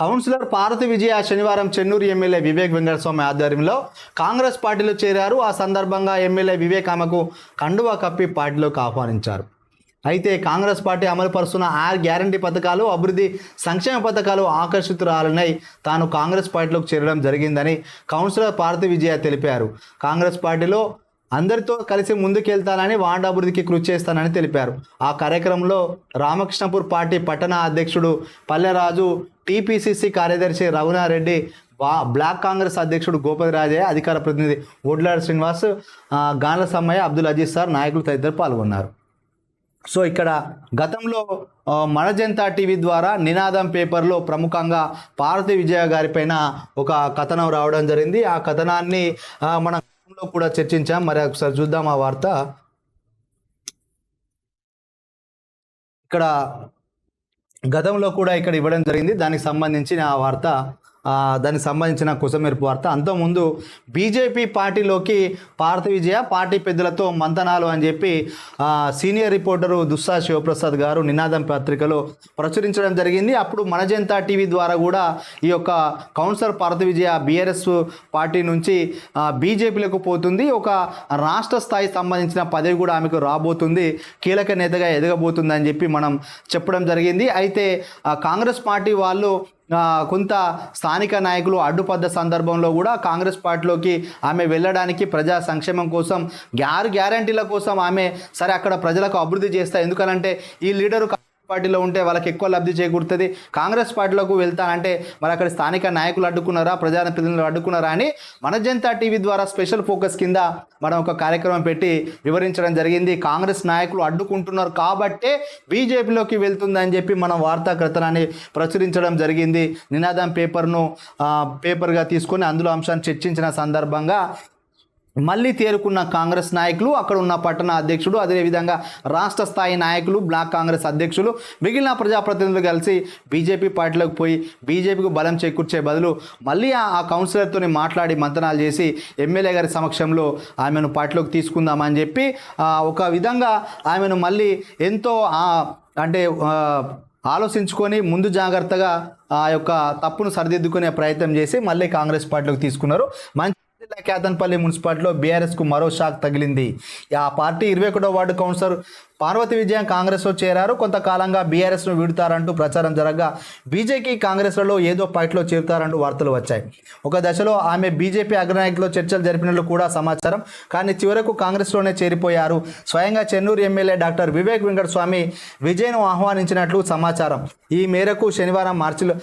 Councillor Parvati విజయ శనివారం Chennur MLA Vivek Venkataswamy ఆధ్వర్యంలో కాంగ్రెస్ పార్టీలో చేరారు. ఆ సందర్భంగా ఎమ్మెల్యే వివేక్ ఆమెకు కండువా కప్పి పార్టీలోకి ఆహ్వానించారు. అయితే కాంగ్రెస్ పార్టీ అమలుపరుస్తున్న ఆర్ గ్యారంటీ పథకాలు అభివృద్ధి సంక్షేమ పథకాలు ఆకర్షితురాలనై తాను కాంగ్రెస్ పార్టీలోకి చేరడం జరిగిందని కౌన్సిలర్ పార్వతి విజయ తెలిపారు. కాంగ్రెస్ పార్టీలో అందరితో కలిసి ముందుకెళ్తానని వాండ అభివృద్ధికి కృషి చేస్తానని తెలిపారు. ఆ కార్యక్రమంలో రామకృష్ణపూర్ పార్టీ పట్టణ అధ్యక్షుడు పల్లెరాజు టీపీసీసీ కార్యదర్శి రఘునారెడ్డి బా బ్లాక్ కాంగ్రెస్ అధ్యక్షుడు గోపతి రాజయ్య అధికార ప్రతినిధి ఒడ్లాడ శ్రీనివాస్ గాన్ల సమ్మయ్య అబ్దుల్ అజీజ్ సార్ నాయకులు తదితరులు పాల్గొన్నారు. సో ఇక్కడ గతంలో ఆ, మన జనతా టీవీ ద్వారా నినాదం పేపర్లో ప్రముఖంగా పార్వతి విజయ గారిపైన ఒక కథనం రావడం జరిగింది. ఆ కథనాన్ని మనం గతంలో కూడా చర్చించాం. మరి ఒకసారి చూద్దాం ఆ వార్త. ఇక్కడ గతంలో కూడా ఇక్కడ ఇవ్వడం జరిగింది. దానికి సంబంధించిన ఆ వార్త దానికి సంబంధించిన కుసమెరుపు వార్త. అంతకుముందు బీజేపీ పార్టీలోకి పార్థ విజయ పార్టీ పెద్దలతో మంతనాలు అని చెప్పి సీనియర్ రిపోర్టరు దుస్సా శివప్రసాద్ గారు నినాదం పత్రికలో ప్రచురించడం జరిగింది. అప్పుడు మన జనతా టీవీ ద్వారా కూడా ఈ యొక్క councillor Partha Vijaya BRS party నుంచి బీజేపీలకు పోతుంది. ఒక రాష్ట్ర స్థాయి సంబంధించిన పదవి కూడా ఆమెకు రాబోతుంది. కీలక నేతగా ఎదగబోతుంది అని చెప్పి మనం చెప్పడం జరిగింది. అయితే కాంగ్రెస్ పార్టీ వాళ్ళు కొంత స్థానిక నాయకులు అడ్డుపడ్డ సందర్భంలో కూడా కాంగ్రెస్ పార్టీలోకి ఆమె వెళ్ళడానికి ప్రజా సంక్షేమం కోసం గ్యారు గ్యారంటీల కోసం ఆమె సరే అక్కడ ప్రజలకు అభివృద్ధి చేస్తా ఎందుకనంటే ఈ లీడరు పార్టీలో ఉంటే వాళ్ళకి ఎక్కువ లబ్ధి చేకూరుతుంది. కాంగ్రెస్ పార్టీలోకి వెళ్తానంటే మరి అక్కడ స్థానిక నాయకులు అడ్డుకున్నారా ప్రజాప్రతినిధులు అడ్డుకున్నారా అని మన జనతా టీవీ ద్వారా స్పెషల్ ఫోకస్ కింద మనం ఒక కార్యక్రమం పెట్టి వివరించడం జరిగింది. కాంగ్రెస్ నాయకులు అడ్డుకుంటున్నారు కాబట్టే బీజేపీలోకి వెళ్తుందని చెప్పి మనం వార్తా కథనాన్ని ప్రచురించడం జరిగింది. నినాదం పేపర్ను పేపర్గా తీసుకొని అందులో అంశాన్ని చర్చించిన సందర్భంగా మళ్ళీ తేరుకున్న కాంగ్రెస్ నాయకులు అక్కడ ఉన్న పట్టణ అధ్యక్షుడు అదేవిధంగా రాష్ట్ర స్థాయి నాయకులు బ్లాక్ కాంగ్రెస్ అధ్యక్షులు మిగిలిన ప్రజాప్రతినిధులు కలిసి బీజేపీ పార్టీలోకి పోయి బీజేపీకి బలం చేకూర్చే బదులు మళ్ళీ ఆ కౌన్సిలర్తో మాట్లాడి మంతనాలు చేసి ఎమ్మెల్యే గారి సమక్షంలో ఆమెను పార్టీలోకి తీసుకుందామని చెప్పి ఒక విధంగా ఆమెను మళ్ళీ ఎంతో అంటే ఆలోచించుకొని ముందు జాగ్రత్తగా ఆ యొక్క తప్పును సరిదిద్దుకునే ప్రయత్నం చేసి మళ్ళీ కాంగ్రెస్ పార్టీలోకి తీసుకున్నారు. మంచి జిల్లా కేతన్పల్లి మున్సిపాలిటీలో బీఆర్ఎస్కు మరో షాక్ తగిలింది. ఆ పార్టీ ఇరవై ఒకటో వార్డు కౌన్సిలర్ పార్వతి విజయం కాంగ్రెస్లో చేరారు. కొంతకాలంగా బీఆర్ఎస్ను వీడుతారంటూ ప్రచారం జరగగా బీజేపీ కాంగ్రెస్లలో ఏదో పార్టీలో చేరుతారంటూ వార్తలు వచ్చాయి. ఒక దశలో ఆమె బీజేపీ అగ్రనాయకులతో చర్చలు జరిపినట్లు కూడా సమాచారం. కానీ చివరకు కాంగ్రెస్లోనే చేరిపోయారు. స్వయంగా చెన్నూరు ఎమ్మెల్యే డాక్టర్ వివేక్ వెంకటస్వామి విజయ్ను ఆహ్వానించినట్లు సమాచారం. ఈ మేరకు శనివారం మార్చిలో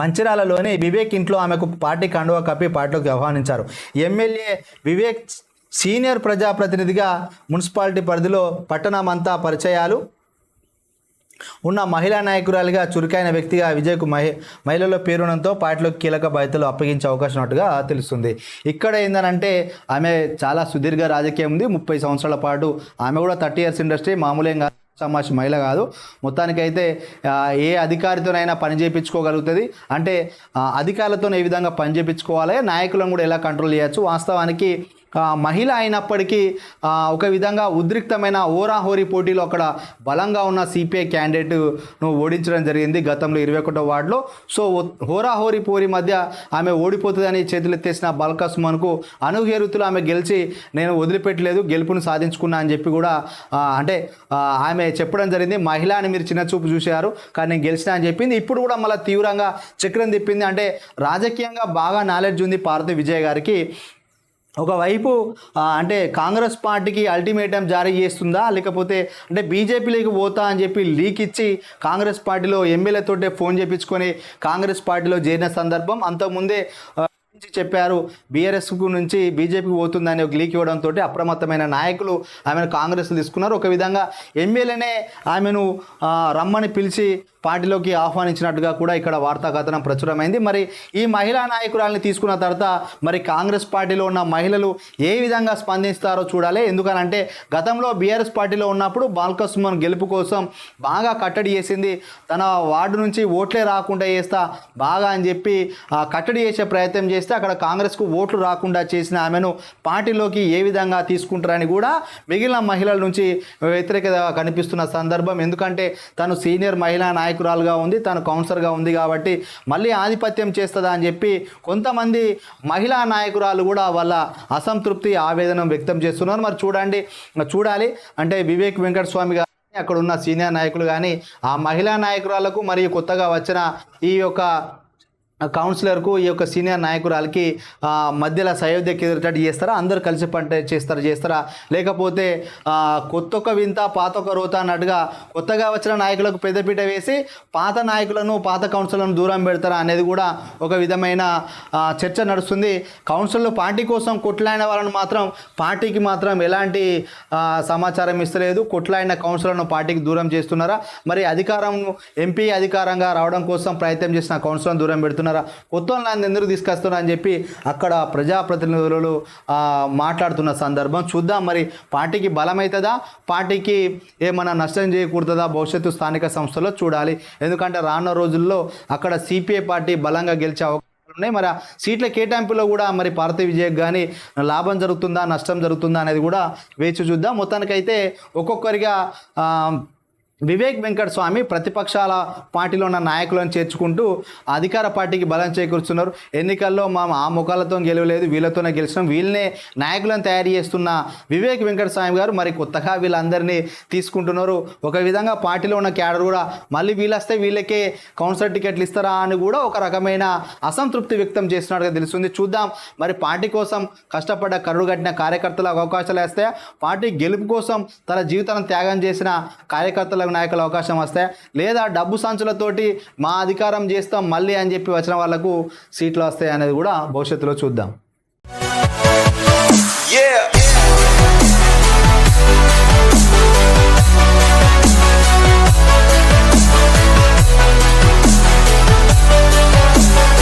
మంచిర్యాలలోని వివేక్ ఇంట్లో ఆమెకు పార్టీ కండువా కప్పి పార్టీలోకి ఆహ్వానించారు. ఎమ్మెల్యే వివేక్ సీనియర్ ప్రజాప్రతినిధిగా మున్సిపాలిటీ పరిధిలో పట్టణమంతా పరిచయాలు ఉన్న మహిళా నాయకురాలిగా చురుకైన వ్యక్తిగా విజయ్కు మహి మహిళల పేరునంతో పార్టీలోకి కీలక బాధ్యతలు అప్పగించే అవకాశం ఉన్నట్టుగా తెలుస్తుంది. ఇక్కడ ఏందనంటే ఆమె చాలా సుదీర్ఘ రాజకీయం ఉంది. ముప్పై సంవత్సరాల పాటు ఆమె కూడా థర్టీ ఇయర్స్ ఇండస్ట్రీ మామూలేం కాదు. సమాజ్ మహిళ కాదు. మొత్తానికైతే ఏ అధికారితోనైనా పని చేయించుకోగలుగుతుంది అంటే అధికారులతో ఏ విధంగా పని చేయించుకోవాలి నాయకులను కూడా ఎలా కంట్రోల్ చేయొచ్చు? వాస్తవానికి మహిళ అయినప్పటికీ ఒక విధంగా ఉద్రిక్తమైన ఓరాహోరీ పోటీలో అక్కడ బలంగా ఉన్న సిపిఐ క్యాండిడేట్ను ఓడించడం జరిగింది గతంలో ఇరవై ఒకటో వార్డులో. సో హోరాహోరీ పోరి మధ్య ఆమె ఓడిపోతుందని చేతులెత్తేసిన బల్కా సుమన్కు అనుహేరుతులు ఆమె గెలిచి నేను వదిలిపెట్టలేదు గెలుపును సాధించుకున్నా అని చెప్పి కూడా అంటే ఆమె చెప్పడం జరిగింది. మహిళ అని మీరు చిన్న చూపు చూశారు కానీ నేను గెలిచిన అని చెప్పింది. ఇప్పుడు కూడా మళ్ళీ తీవ్రంగా చక్రం తిప్పింది. అంటే రాజకీయంగా బాగా నాలెడ్జ్ ఉంది పార్వతి విజయ్ గారికి. ఒకవైపు అంటే కాంగ్రెస్ పార్టీకి అల్టిమేటం జారీ చేస్తుందా? లేకపోతే అంటే బీజేపీలోకి పోతా అని చెప్పి లీక్ ఇచ్చి కాంగ్రెస్ పార్టీలో ఎమ్మెల్యేతోటే ఫోన్ చేపించుకొని కాంగ్రెస్ పార్టీలో చేరిన సందర్భం అంతకుముందే చెప్పారు. బీఆర్ఎస్ నుంచి బీజేపీకి పోతుందని ఒక లీక్ ఇవ్వడంతో అప్రమత్తమైన నాయకులు ఆమెను కాంగ్రెస్ తీసుకున్నారు. ఒక విధంగా ఎమ్మెల్యేనే ఆమెను రమ్మని పిలిచి పార్టీలోకి ఆహ్వానించినట్టుగా కూడా ఇక్కడ వార్తా కథనం ప్రచురమైంది. మరి ఈ మహిళా నాయకురాలని తీసుకున్న తర్వాత మరి కాంగ్రెస్ పార్టీలో ఉన్న మహిళలు ఏ విధంగా స్పందిస్తారో చూడాలి. ఎందుకనంటే గతంలో బీఆర్ఎస్ పార్టీలో ఉన్నప్పుడు బాల్కసుమన్ గెలుపు కోసం బాగా కట్టడి చేసింది. తన వార్డు నుంచి ఓట్లే రాకుండా చేస్తా బాగా అని చెప్పి కట్టడి చేసే ప్రయత్నం చేస్తే అక్కడ కాంగ్రెస్కు ఓట్లు రాకుండా చేసిన ఆమెను పార్టీలోకి ఏ విధంగా తీసుకుంటారని కూడా మిగిలిన మహిళల నుంచి వ్యతిరేకత కనిపిస్తున్న సందర్భం. ఎందుకంటే తను సీనియర్ మహిళా నాయకు నాయకురాలుగా ఉంది తను కౌన్సిలర్గా ఉంది కాబట్టి మళ్ళీ ఆధిపత్యం చేస్తుందా అని చెప్పి కొంతమంది మహిళా నాయకురాలు కూడా వాళ్ళ అసంతృప్తి ఆవేదన వ్యక్తం చేస్తున్నారు. మరి చూడండి చూడాలి. అంటే వివేక్ వెంకటస్వామి గారు అక్కడ ఉన్న సీనియర్ నాయకులు కానీ ఆ మహిళా నాయకురాలకు మరియు కొత్తగా వచ్చిన ఈ యొక్క కౌన్సిలర్కు ఈ యొక్క సీనియర్ నాయకురాలకి మధ్యలో సయోధ్యకి ఎదురుటట్టు చేస్తారా? అందరు కలిసి పంట చేస్తారా? చేస్తారా? లేకపోతే కొత్త ఒక వింత పాత ఒక రోత అన్నట్టుగా కొత్తగా వచ్చిన నాయకులకు పెద్దపీట వేసి పాత నాయకులను పాత కౌన్సిలర్ను దూరం పెడతారా అనేది కూడా ఒక విధమైన చర్చ నడుస్తుంది. కౌన్సిల్లో పార్టీ కోసం కొట్లాడిన వాళ్ళని మాత్రం పార్టీకి మాత్రం ఎలాంటి సమాచారం ఇస్తలేదు. కొట్లాడిన కౌన్సిలర్ను పార్టీకి దూరం చేస్తున్నారా? మరి అధికారం ఎంపీ అధికారంగా రావడం కోసం ప్రయత్నం చేసిన కౌన్సిలర్ను దూరం పెడుతున్నారు? కొత్త వాళ్ళని ఎందుకు తీసుకొస్తున్నారని చెప్పి అక్కడ ప్రజాప్రతినిధులు మాట్లాడుతున్న సందర్భం చూద్దాం. మరి పార్టీకి బలమవుతుందా పార్టీకి ఏమైనా నష్టం చేయకూడదా భవిష్యత్తు స్థానిక సంస్థలో చూడాలి. ఎందుకంటే రానున్న రోజుల్లో అక్కడ సిపిఐ పార్టీ బలంగా గెలిచే అవకాశం ఉన్నాయి. మరి ఆ సీట్ల కేటాయింపులో కూడా మరి భారతీయ విజయకు కానీ లాభం జరుగుతుందా? నష్టం జరుగుతుందా? అనేది కూడా వేచి చూద్దాం. మొత్తానికైతే ఒక్కొక్కరిగా వివేక్ వెంకట స్వామి ప్రతిపక్షాల పార్టీలో ఉన్న నాయకులను చేర్చుకుంటూ అధికార పార్టీకి బలం చేకూరుస్తున్నారు. ఎన్నికల్లో మా ఆ ముఖాలతో గెలవలేదు వీళ్ళతోనే గెలిచినాం వీళ్ళనే నాయకులను తయారు చేస్తున్న వివేక్ వెంకట స్వామి గారు మరి కొత్తగా వీళ్ళందరినీ తీసుకుంటున్నారు. ఒక విధంగా పార్టీలో ఉన్న క్యాడర్ కూడా మళ్ళీ వీళ్ళొస్తే వీళ్ళకే కౌన్సిలర్ టికెట్లు ఇస్తారా అని కూడా ఒక రకమైన అసంతృప్తి వ్యక్తం చేస్తున్నట్టుగా తెలుస్తుంది. చూద్దాం. మరి పార్టీ కోసం కష్టపడ్డ కరుడు కట్టిన కార్యకర్తలకు అవకాశాలు వేస్తే పార్టీ గెలుపు కోసం తన జీవితాన్ని త్యాగం చేసిన కార్యకర్తలకు నాయకుల అవకాశం వస్తాయి లేదా డబ్బు సంచులతోటి మా అధికారం చేస్తాం మళ్ళీ అని చెప్పి వచ్చిన వాళ్ళకు సీట్లు వస్తాయి అనేది కూడా భవిష్యత్తులో చూద్దాం Yeah.